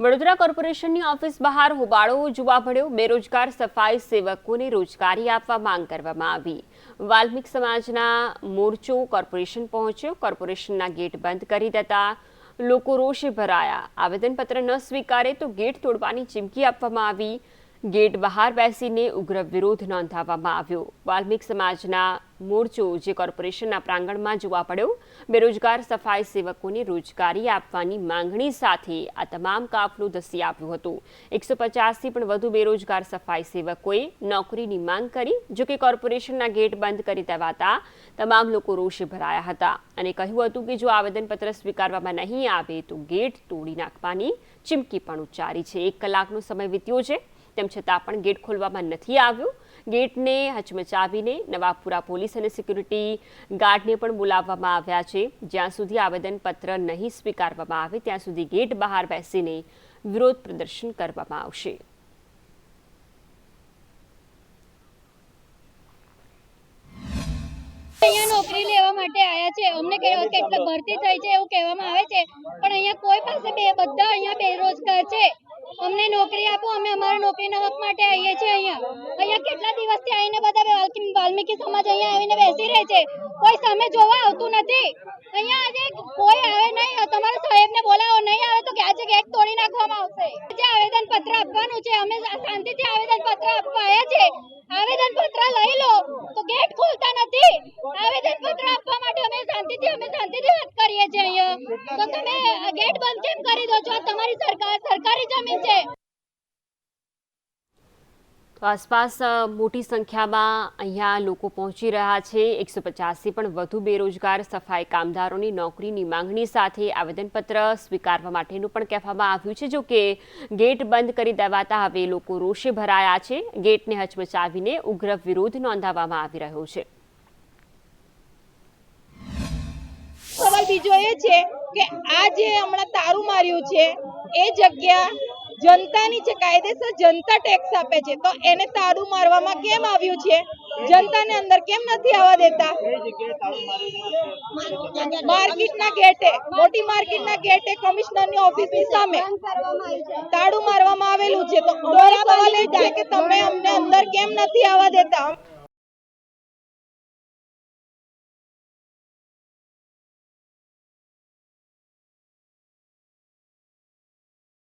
વડોદરા કોર્પોરેશનની ઓફિસ બહાર હોબાળો જોવા મળ્યો. બેરોજગાર સફાઈ સેવકોને રોજગારી આપવા માંગ કરવામાં આવી. વાલ્મિક સમાજના મોરચો કોર્પોરેશન પહોંચ્યો. કોર્પોરેશનના ગેટ બંધ કરી દેતા લોકો રોષે ભરાયા. આવેદનપત્ર ન સ્વીકારે તો ગેટ તોડવાની ચીમકી આપવામાં આવી. ગેટ બહાર બેસીને ઉગ્ર વિરોધ નોંધાવવામાં આવ્યો. વાલ્મિક સમાજના મોરચો જે કોર્પોરેશનના પ્રાંગણમાં જોવા પડ્યો. બેરોજગાર સફાઈ સેવકોને રોજગારી આપવાની માંગણી સાથે આ તમામ કાફલું ધસી આવ્યું હતું. એકસો પચાસથી પણ વધુ બેરોજગાર સફાઈ સેવકોએ નોકરીની માંગ કરી, જો કે કોર્પોરેશનના ગેટ બંધ કરી દેવાતા તમામ લોકો રોષે ભરાયા હતા. અને કહ્યું હતું કે જો આવેદનપત્ર સ્વીકારવામાં નહીં આવે તો ગેટ તોડી નાખવાની ચીમકી પણ ઉચ્ચારી છે. એક કલાકનો સમય વીત્યો છે. તેમ છતાં પણ ગેટ ખોલવામાં નથી આવ્યો. ગેટને હચમચાવીને નવાપુરા પોલીસ અને સિક્યુરિટી ગાર્ડને પણ બોલાવવામાં આવ્યા છે. જ્યાં સુધી આવેદનપત્ર નહીં સ્વીકારવામાં આવે, ત્યાં સુધી ગેટ બહાર બેસીને વિરોધ પ્રદર્શન કરવામાં આવશે. અહીંયા નોકરી લેવા માટે આયા છે. અમને કહેવા કેટલા ભરતી થઈ છે એવું કહેવામાં આવે છે. પણ અહીંયા કોઈ પાસે બે બધા અહીંયા બેરોજગાર છે. અમને નોકરી આપો, અમે નોકરીના હક માટે આવીએ છીએ અહીંયા. અહીંયા કેટલા દિવસથી આવીને બધા વાલ્મી- વાલ્મીકી સમાજ અહીંયા આવીને બેસી રહે છે? કોઈ સામે જોવા આવતું નથી. અહીંયા આજે કોઈ આવે નહીં. તમારા સાહેબને બોલાવો. નહીં આવે તો આજે ગેટ તોડી નાખવામાં આવશે. જે આવેદન પત્ર આપવાનું છે. અમે શાંતિથી આવેદન આપવા આવ્યા છે આવેદન લઈ લો. તો ગેટ ખોલતા નથી. આવેદન પત્ર આપવા માટે અમે શાંતિથી અમે શાંતિથી વાત કરીએ છીએ અહીંયા. તો તમે ગેટ બંધ કેમ કરી દો છો? તમારી સરકાર, સરકારી જમીન છે. તો આસપાસ મોટી સંખ્યામાં અહીંયા લોકો પહોંચી રહ્યા છે. એકસો પચાસથી પણ વધુ બેરોજગાર સફાઈ કામદારોની નોકરીની માંગણી સાથે આવેદનપત્ર સ્વીકારવા માટેનું પણ કહેવામાં આવ્યું છે. જો કે ગેટ બંધ કરી દેવાતા હવે લોકો રોષે ભરાયા છે. ગેટને હચમચાવીને ઉગ્ર વિરોધ નોંધાવવામાં આવી રહ્યો છે. સવાલ બીજો એ છે કે આ જે હમણાં તારું માર્યું છે, એ જગ્યા જનતાની છે કાયદેસર જનતા ટેક્સ આપે છે, તો એને તાળું મારવામાં કેમ આવ્યું છે? જનતાને અંદર કેમ નથી આવવા દેતા? માર્કેટના ગેટે, મોટી માર્કેટના ગેટે કમિશનરની ઓફિસની સામે તાળું મારવામાં આવેલું છે, તો કે તમે અમને અંદર કેમ નથી આવવા દેતા?